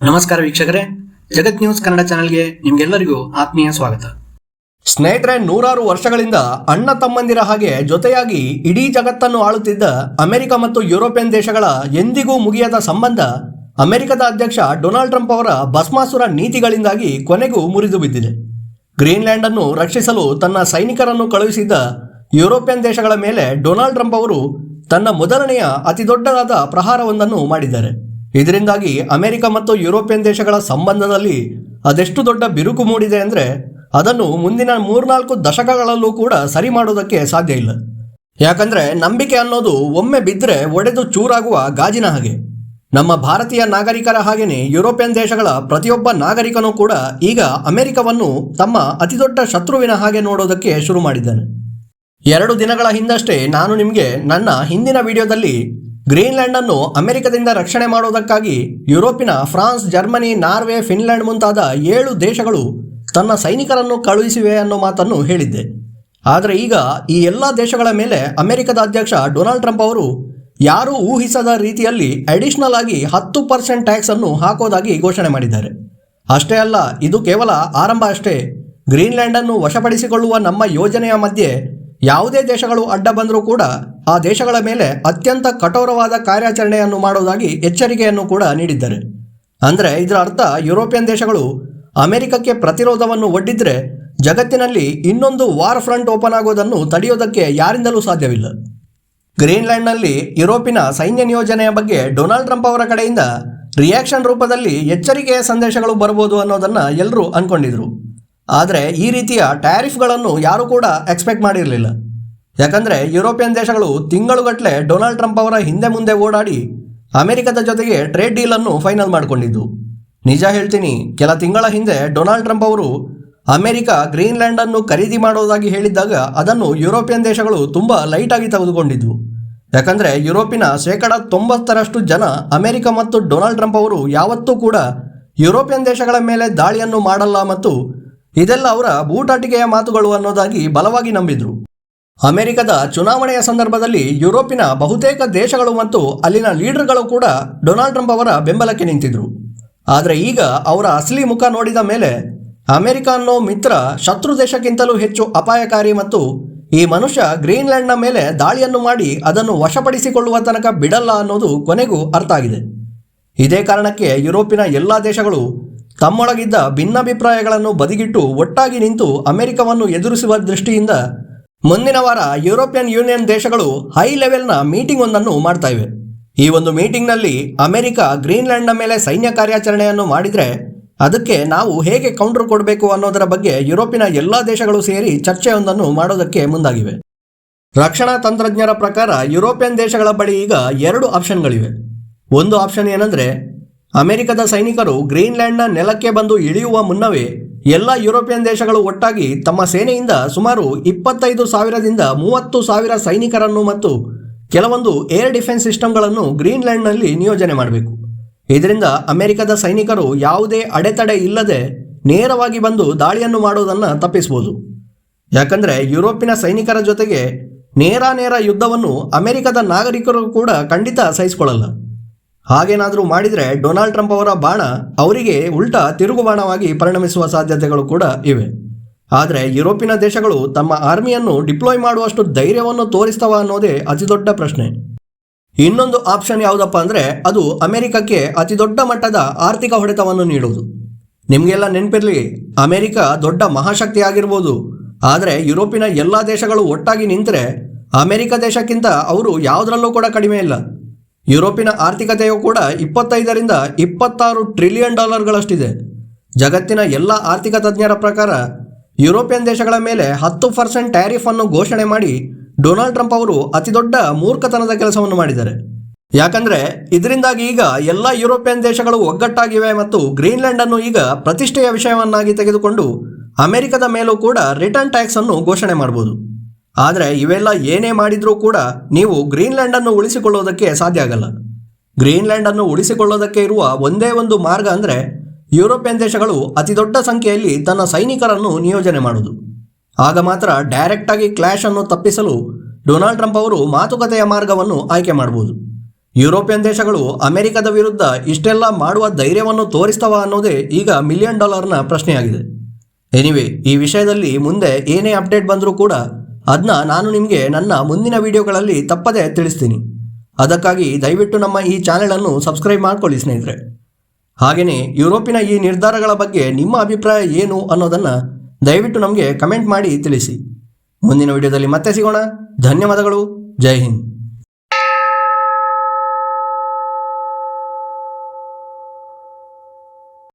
ನಮಸ್ಕಾರ ವೀಕ್ಷಕರೇ. ಜಗತ್ ನ್ಯೂಸ್ ಕನ್ನಡ ಚಾನೆಲ್ಗೆ ನಿಮ್ಗೆಲ್ಲರಿಗೂ ಆತ್ಮೀಯ ಸ್ವಾಗತ. ಸ್ನೇಹಿತರೆ, ನೂರಾರು ವರ್ಷಗಳಿಂದ ಅಣ್ಣ ತಮ್ಮಂದಿರ ಹಾಗೆ ಜೊತೆಯಾಗಿ ಇಡೀ ಜಗತ್ತನ್ನು ಆಳುತ್ತಿದ್ದ ಅಮೆರಿಕ ಮತ್ತು ಯುರೋಪಿಯನ್ ದೇಶಗಳ ಎಂದಿಗೂ ಮುಗಿಯದ ಸಂಬಂಧ ಅಮೆರಿಕದ ಅಧ್ಯಕ್ಷ ಡೊನಾಲ್ಡ್ ಟ್ರಂಪ್ ಅವರ ಭಸ್ಮಾಸುರ ನೀತಿಗಳಿಂದಾಗಿ ಕೊನೆಗೂ ಮುರಿದು ಬಿದ್ದಿದೆ. ಗ್ರೀನ್ಲ್ಯಾಂಡ್ ಅನ್ನು ರಕ್ಷಿಸಲು ತನ್ನ ಸೈನಿಕರನ್ನು ಕಳುಹಿಸಿದ್ದ ಯುರೋಪಿಯನ್ ದೇಶಗಳ ಮೇಲೆ ಡೊನಾಲ್ಡ್ ಟ್ರಂಪ್ ಅವರು ತನ್ನ ಮೊದಲನೆಯ ಅತಿದೊಡ್ಡದಾದ ಪ್ರಹಾರವೊಂದನ್ನು ಮಾಡಿದ್ದಾರೆ. ಇದರಿಂದಾಗಿ ಅಮೆರಿಕ ಮತ್ತು ಯುರೋಪಿಯನ್ ದೇಶಗಳ ಸಂಬಂಧದಲ್ಲಿ ಅದೆಷ್ಟು ದೊಡ್ಡ ಬಿರುಕು ಮೂಡಿದೆ ಅಂದರೆ ಅದನ್ನು ಮುಂದಿನ ಮೂರ್ನಾಲ್ಕು ದಶಕಗಳಲ್ಲೂ ಕೂಡ ಸರಿ ಮಾಡೋದಕ್ಕೆ ಸಾಧ್ಯ ಇಲ್ಲ. ಯಾಕಂದರೆ ನಂಬಿಕೆ ಅನ್ನೋದು ಒಮ್ಮೆ ಬಿದ್ದರೆ ಒಡೆದು ಚೂರಾಗುವ ಗಾಜಿನ ಹಾಗೆ. ನಮ್ಮ ಭಾರತೀಯ ನಾಗರಿಕರ ಹಾಗೆಯೇ ಯುರೋಪಿಯನ್ ದೇಶಗಳ ಪ್ರತಿಯೊಬ್ಬ ನಾಗರಿಕನೂ ಕೂಡ ಈಗ ಅಮೆರಿಕವನ್ನು ತಮ್ಮ ಅತಿದೊಡ್ಡ ಶತ್ರುವಿನ ಹಾಗೆ ನೋಡೋದಕ್ಕೆ ಶುರು ಮಾಡಿದ್ದಾನೆ. ಎರಡು ದಿನಗಳ ಹಿಂದಷ್ಟೇ ನಾನು ನಿಮಗೆ ನನ್ನ ಹಿಂದಿನ ವಿಡಿಯೋದಲ್ಲಿ ಗ್ರೀನ್ಲ್ಯಾಂಡ್ ಅನ್ನು ಅಮೆರಿಕದಿಂದ ರಕ್ಷಣೆ ಮಾಡುವುದಕ್ಕಾಗಿ ಯುರೋಪಿನ ಫ್ರಾನ್ಸ್, ಜರ್ಮನಿ, ನಾರ್ವೆ, ಫಿನ್ಲ್ಯಾಂಡ್ ಮುಂತಾದ ಏಳು ದೇಶಗಳು ತನ್ನ ಸೈನಿಕರನ್ನು ಕಳುಹಿಸಿವೆ ಅನ್ನೋ ಮಾತನ್ನು ಹೇಳಿದ್ದೆ. ಆದರೆ ಈಗ ಈ ಎಲ್ಲ ದೇಶಗಳ ಮೇಲೆ ಅಮೆರಿಕದ ಅಧ್ಯಕ್ಷ ಡೊನಾಲ್ಡ್ ಟ್ರಂಪ್ ಅವರು ಯಾರೂ ಊಹಿಸದ ರೀತಿಯಲ್ಲಿ ಅಡಿಷನಲ್ ಆಗಿ ಹತ್ತು ಪರ್ಸೆಂಟ್ ಟ್ಯಾಕ್ಸ್ ಅನ್ನು ಹಾಕೋದಾಗಿ ಘೋಷಣೆ ಮಾಡಿದ್ದಾರೆ. ಅಷ್ಟೇ ಅಲ್ಲ, ಇದು ಕೇವಲ ಆರಂಭ ಅಷ್ಟೇ. ಗ್ರೀನ್ಲ್ಯಾಂಡ್ ಅನ್ನು ವಶಪಡಿಸಿಕೊಳ್ಳುವ ನಮ್ಮ ಯೋಜನೆಯ ಮಧ್ಯೆ ಯಾವುದೇ ದೇಶಗಳು ಅಡ್ಡ ಬಂದರೂ ಕೂಡ ಆ ದೇಶಗಳ ಮೇಲೆ ಅತ್ಯಂತ ಕಠೋರವಾದ ಕಾರ್ಯಾಚರಣೆಯನ್ನು ಮಾಡೋದಾಗಿ ಎಚ್ಚರಿಕೆಯನ್ನು ಕೂಡ ನೀಡಿದ್ದಾರೆ. ಅಂದರೆ ಇದರ ಅರ್ಥ ಯುರೋಪಿಯನ್ ದೇಶಗಳು ಅಮೆರಿಕಕ್ಕೆ ಪ್ರತಿರೋಧವನ್ನು ಒಡ್ಡಿದ್ರೆ ಜಗತ್ತಿನಲ್ಲಿ ಇನ್ನೊಂದು ವಾರ್ ಫ್ರಂಟ್ ಓಪನ್ ಆಗೋದನ್ನು ತಡೆಯೋದಕ್ಕೆ ಯಾರಿಂದಲೂ ಸಾಧ್ಯವಿಲ್ಲ. ಗ್ರೀನ್ಲ್ಯಾಂಡ್ನಲ್ಲಿ ಯುರೋಪಿನ ಸೈನ್ಯ ನಿಯೋಜನೆಯ ಬಗ್ಗೆ ಡೊನಾಲ್ಡ್ ಟ್ರಂಪ್ ಅವರ ಕಡೆಯಿಂದ ರಿಯಾಕ್ಷನ್ ರೂಪದಲ್ಲಿ ಎಚ್ಚರಿಕೆಯ ಸಂದೇಶಗಳು ಬರ್ಬೋದು ಅನ್ನೋದನ್ನು ಎಲ್ಲರೂ ಅಂದ್ಕೊಂಡಿದ್ರು ಆದರೆ ಈ ರೀತಿಯ ಟ್ಯಾರಿಫ್ಗಳನ್ನು ಯಾರೂ ಕೂಡ ಎಕ್ಸ್ಪೆಕ್ಟ್ ಮಾಡಿರಲಿಲ್ಲ. ಯಾಕಂದರೆ ಯುರೋಪಿಯನ್ ದೇಶಗಳು ತಿಂಗಳುಗಟ್ಟಲೆ ಡೊನಾಲ್ಡ್ ಟ್ರಂಪ್ ಅವರ ಹಿಂದೆ ಮುಂದೆ ಓಡಾಡಿ ಅಮೆರಿಕದ ಜೊತೆಗೆ ಟ್ರೇಡ್ ಡೀಲನ್ನು ಫೈನಲ್ ಮಾಡಿಕೊಂಡಿದ್ದು. ನಿಜ ಹೇಳ್ತೀನಿ, ಕೆಲ ತಿಂಗಳ ಹಿಂದೆ ಡೊನಾಲ್ಡ್ ಟ್ರಂಪ್ ಅವರು ಅಮೆರಿಕ ಗ್ರೀನ್ಲ್ಯಾಂಡನ್ನು ಖರೀದಿ ಮಾಡೋದಾಗಿ ಹೇಳಿದ್ದಾಗ ಅದನ್ನು ಯುರೋಪಿಯನ್ ದೇಶಗಳು ತುಂಬ ಲೈಟಾಗಿ ತೆಗೆದುಕೊಂಡಿದ್ದು ಯಾಕಂದರೆ ಯುರೋಪಿನ ಶೇಕಡ ತೊಂಬತ್ತರಷ್ಟು ಜನ ಅಮೆರಿಕ ಮತ್ತು ಡೊನಾಲ್ಡ್ ಟ್ರಂಪ್ ಅವರು ಯಾವತ್ತೂ ಕೂಡ ಯುರೋಪಿಯನ್ ದೇಶಗಳ ಮೇಲೆ ದಾಳಿಯನ್ನು ಮಾಡಲ್ಲ ಮತ್ತು ಇದೆಲ್ಲ ಅವರ ಬೂಟಾಟಿಕೆಯ ಮಾತುಗಳು ಅನ್ನೋದಾಗಿ ಬಲವಾಗಿ ನಂಬಿದ್ರು. ಅಮೆರಿಕದ ಚುನಾವಣೆಯ ಸಂದರ್ಭದಲ್ಲಿ ಯುರೋಪಿನ ಬಹುತೇಕ ದೇಶಗಳು ಮತ್ತು ಅಲ್ಲಿನ ಲೀಡರ್ಗಳು ಕೂಡ ಡೊನಾಲ್ಡ್ ಟ್ರಂಪ್ ಅವರ ಬೆಂಬಲಕ್ಕೆ ನಿಂತಿದ್ರು. ಆದರೆ ಈಗ ಅವರ ಅಸಲಿ ಮುಖ ನೋಡಿದ ಮೇಲೆ ಅಮೆರಿಕ ಅನ್ನೋ ಮಿತ್ರ ಶತ್ರು ದೇಶಕ್ಕಿಂತಲೂ ಹೆಚ್ಚು ಅಪಾಯಕಾರಿ ಮತ್ತು ಈ ಮನುಷ್ಯ ಗ್ರೀನ್ಲ್ಯಾಂಡ್ನ ಮೇಲೆ ದಾಳಿಯನ್ನು ಮಾಡಿ ಅದನ್ನು ವಶಪಡಿಸಿಕೊಳ್ಳುವ ತನಕ ಬಿಡಲ್ಲ ಅನ್ನೋದು ಕೊನೆಗೂ ಅರ್ಥ ಆಗಿದೆ. ಇದೇ ಕಾರಣಕ್ಕೆ ಯುರೋಪಿನ ಎಲ್ಲ ದೇಶಗಳು ತಮ್ಮೊಳಗಿದ್ದ ಭಿನ್ನಾಭಿಪ್ರಾಯಗಳನ್ನು ಬದಿಗಿಟ್ಟು ಒಟ್ಟಾಗಿ ನಿಂತು ಅಮೆರಿಕವನ್ನು ಎದುರಿಸುವ ದೃಷ್ಟಿಯಿಂದ ಮುಂದಿನ ವಾರ ಯುರೋಪಿಯನ್ ಯೂನಿಯನ್ ದೇಶಗಳು ಹೈ ಲೆವೆಲ್ನ ಮೀಟಿಂಗ್ ಒಂದನ್ನು ಮಾಡ್ತಾ ಇವೆ. ಈ ಒಂದು ಮೀಟಿಂಗ್ನಲ್ಲಿ ಅಮೆರಿಕ, ಗ್ರೀನ್ಲ್ಯಾಂಡ್ನ ಮೇಲೆ ಸೈನ್ಯ ಕಾರ್ಯಾಚರಣೆಯನ್ನು ಮಾಡಿದರೆ ಅದಕ್ಕೆ ನಾವು ಹೇಗೆ ಕೌಂಟರ್ ಕೊಡಬೇಕು ಅನ್ನೋದರ ಬಗ್ಗೆ ಯುರೋಪಿನ ಎಲ್ಲ ದೇಶಗಳು ಸೇರಿ ಚರ್ಚೆಯೊಂದನ್ನು ಮಾಡೋದಕ್ಕೆ ಮುಂದಾಗಿವೆ. ರಕ್ಷಣಾ ತಂತ್ರಜ್ಞರ ಪ್ರಕಾರ ಯುರೋಪಿಯನ್ ದೇಶಗಳ ಬಳಿ ಈಗ ಎರಡು ಆಪ್ಷನ್ಗಳಿವೆ. ಒಂದು ಆಪ್ಷನ್ ಏನಂದ್ರೆ, ಅಮೆರಿಕದ ಸೈನಿಕರು ಗ್ರೀನ್ಲ್ಯಾಂಡ್ನ ನೆಲಕ್ಕೆ ಬಂದು ಇಳಿಯುವ ಮುನ್ನವೇ ಎಲ್ಲ ಯುರೋಪಿಯನ್ ದೇಶಗಳು ಒಟ್ಟಾಗಿ ತಮ್ಮ ಸೇನೆಯಿಂದ ಸುಮಾರು ಇಪ್ಪತ್ತೈದು ಸಾವಿರದಿಂದ ಮೂವತ್ತು ಸಾವಿರ ಸೈನಿಕರನ್ನು ಮತ್ತು ಕೆಲವೊಂದು ಏರ್ ಡಿಫೆನ್ಸ್ ಸಿಸ್ಟಮ್ಗಳನ್ನು ಗ್ರೀನ್ಲ್ಯಾಂಡ್ನಲ್ಲಿ ನಿಯೋಜನೆ ಮಾಡಬೇಕು. ಇದರಿಂದ ಅಮೆರಿಕದ ಸೈನಿಕರು ಯಾವುದೇ ಅಡೆತಡೆ ಇಲ್ಲದೆ ನೇರವಾಗಿ ಬಂದು ದಾಳಿಯನ್ನು ಮಾಡುವುದನ್ನು ತಪ್ಪಿಸಬಹುದು. ಯಾಕಂದರೆ ಯುರೋಪಿನ ಸೈನಿಕರ ಜೊತೆಗೆ ನೇರ ನೇರ ಯುದ್ಧವನ್ನು ಅಮೆರಿಕದ ನಾಗರಿಕರು ಕೂಡ ಖಂಡಿತ ಸಹಿಸಿಕೊಳ್ಳಲ್ಲ. ಹಾಗೇನಾದರೂ ಮಾಡಿದರೆ ಡೊನಾಲ್ಡ್ ಟ್ರಂಪ್ ಅವರ ಬಾಣ ಅವರಿಗೆ ಉಲ್ಟಾ ತಿರುಗುಬಾಣವಾಗಿ ಪರಿಣಮಿಸುವ ಸಾಧ್ಯತೆಗಳು ಕೂಡ ಇವೆ. ಆದರೆ ಯುರೋಪಿನ ದೇಶಗಳು ತಮ್ಮ ಆರ್ಮಿಯನ್ನು ಡಿಪ್ಲಾಯ್ ಮಾಡುವಷ್ಟು ಧೈರ್ಯವನ್ನು ತೋರಿಸ್ತವ ಅನ್ನೋದೇ ಅತಿದೊಡ್ಡ ಪ್ರಶ್ನೆ. ಇನ್ನೊಂದು ಆಪ್ಷನ್ ಯಾವುದಪ್ಪ ಅಂದರೆ ಅದು ಅಮೆರಿಕಕ್ಕೆ ಅತಿದೊಡ್ಡ ಮಟ್ಟದ ಆರ್ಥಿಕ ಹೊಡೆತವನ್ನು ನೀಡುವುದು. ನಿಮಗೆಲ್ಲ ನೆನಪಿರಲಿ, ಅಮೆರಿಕ ದೊಡ್ಡ ಮಹಾಶಕ್ತಿ ಆಗಿರ್ಬೋದು. ಆದರೆ ಯುರೋಪಿನ ಎಲ್ಲ ದೇಶಗಳು ಒಟ್ಟಾಗಿ ನಿಂತರೆ ಅಮೆರಿಕ ದೇಶಕ್ಕಿಂತ ಅವರು ಯಾವುದರಲ್ಲೂ ಕೂಡ ಕಡಿಮೆ ಇಲ್ಲ. ಯುರೋಪಿನ ಆರ್ಥಿಕತೆಯು ಕೂಡ ಇಪ್ಪತ್ತೈದರಿಂದ ಇಪ್ಪತ್ತಾರು ಟ್ರಿಲಿಯನ್ ಡಾಲರ್ಗಳಷ್ಟಿದೆ. ಜಗತ್ತಿನ ಎಲ್ಲ ಆರ್ಥಿಕ ತಜ್ಞರ ಪ್ರಕಾರ ಯುರೋಪಿಯನ್ ದೇಶಗಳ ಮೇಲೆ ಹತ್ತು ಪರ್ಸೆಂಟ್ ಟ್ಯಾರಿಫ್ ಅನ್ನು ಘೋಷಣೆ ಮಾಡಿ ಡೊನಾಲ್ಡ್ ಟ್ರಂಪ್ ಅವರು ಅತಿದೊಡ್ಡ ಮೂರ್ಖತನದ ಕೆಲಸವನ್ನು ಮಾಡಿದ್ದಾರೆ. ಯಾಕಂದ್ರೆ ಇದರಿಂದಾಗಿ ಈಗ ಎಲ್ಲ ಯುರೋಪಿಯನ್ ದೇಶಗಳು ಒಗ್ಗಟ್ಟಾಗಿವೆ ಮತ್ತು ಗ್ರೀನ್ಲ್ಯಾಂಡ್ ಅನ್ನು ಈಗ ಪ್ರತಿಷ್ಠೆಯ ವಿಷಯವನ್ನಾಗಿ ತೆಗೆದುಕೊಂಡು ಅಮೆರಿಕದ ಮೇಲೂ ಕೂಡ ರಿಟರ್ನ್ ಟ್ಯಾಕ್ಸ್ ಅನ್ನು ಘೋಷಣೆ ಮಾಡಬಹುದು ಆದರೆ ಇವೆಲ್ಲ ಏನೇ ಮಾಡಿದರೂ ಕೂಡ ನೀವು ಗ್ರೀನ್ಲ್ಯಾಂಡ್ ಅನ್ನು ಉಳಿಸಿಕೊಳ್ಳೋದಕ್ಕೆ ಸಾಧ್ಯ ಆಗಲ್ಲ. ಗ್ರೀನ್ಲ್ಯಾಂಡ್ ಅನ್ನು ಉಳಿಸಿಕೊಳ್ಳೋದಕ್ಕೆ ಇರುವ ಒಂದೇ ಒಂದು ಮಾರ್ಗ ಅಂದರೆ ಯುರೋಪಿಯನ್ ದೇಶಗಳು ಅತಿ ದೊಡ್ಡ ಸಂಖ್ಯೆಯಲ್ಲಿ ತನ್ನ ಸೈನಿಕರನ್ನು ನಿಯೋಜನೆ ಮಾಡುವುದು. ಆಗ ಮಾತ್ರ ಡೈರೆಕ್ಟ್ ಆಗಿ ಕ್ಲಾಶ್ ಅನ್ನು ತಪ್ಪಿಸಲು ಡೊನಾಲ್ಡ್ ಟ್ರಂಪ್ ಅವರು ಮಾತುಕತೆಯ ಮಾರ್ಗವನ್ನು ಆಯ್ಕೆ ಮಾಡಬಹುದು ಯುರೋಪಿಯನ್ ದೇಶಗಳು ಅಮೆರಿಕದ ವಿರುದ್ಧ ಇಷ್ಟೆಲ್ಲ ಮಾಡುವ ಧೈರ್ಯವನ್ನು ತೋರಿಸ್ತವ ಅನ್ನೋದೇ ಈಗ ಮಿಲಿಯನ್ ಡಾಲರ್ನ ಪ್ರಶ್ನೆಯಾಗಿದೆ. ಎನಿವೆ, ಈ ವಿಷಯದಲ್ಲಿ ಮುಂದೆ ಏನೇ ಅಪ್ಡೇಟ್ ಬಂದರೂ ಕೂಡ ಅದನ್ನ ನಾನು ನಿಮಗೆ ನನ್ನ ಮುಂದಿನ ವಿಡಿಯೋಗಳಲ್ಲಿ ತಪ್ಪದೇ ತಿಳಿಸ್ತೀನಿ. ಅದಕ್ಕಾಗಿ ದಯವಿಟ್ಟು ನಮ್ಮ ಈ ಚಾನೆಲನ್ನು ಸಬ್ಸ್ಕ್ರೈಬ್ ಮಾಡ್ಕೊಳ್ಳಿ ಸ್ನೇಹಿತರೆ. ಹಾಗೆಯೇ ಯುರೋಪಿನ ಈ ನಿರ್ಧಾರಗಳ ಬಗ್ಗೆ ನಿಮ್ಮ ಅಭಿಪ್ರಾಯ ಏನು ಅನ್ನೋದನ್ನು ದಯವಿಟ್ಟು ನಮಗೆ ಕಮೆಂಟ್ ಮಾಡಿ ತಿಳಿಸಿ. ಮುಂದಿನ ವಿಡಿಯೋದಲ್ಲಿ ಮತ್ತೆ ಸಿಗೋಣ. ಧನ್ಯವಾದಗಳು. ಜೈ ಹಿಂದ್.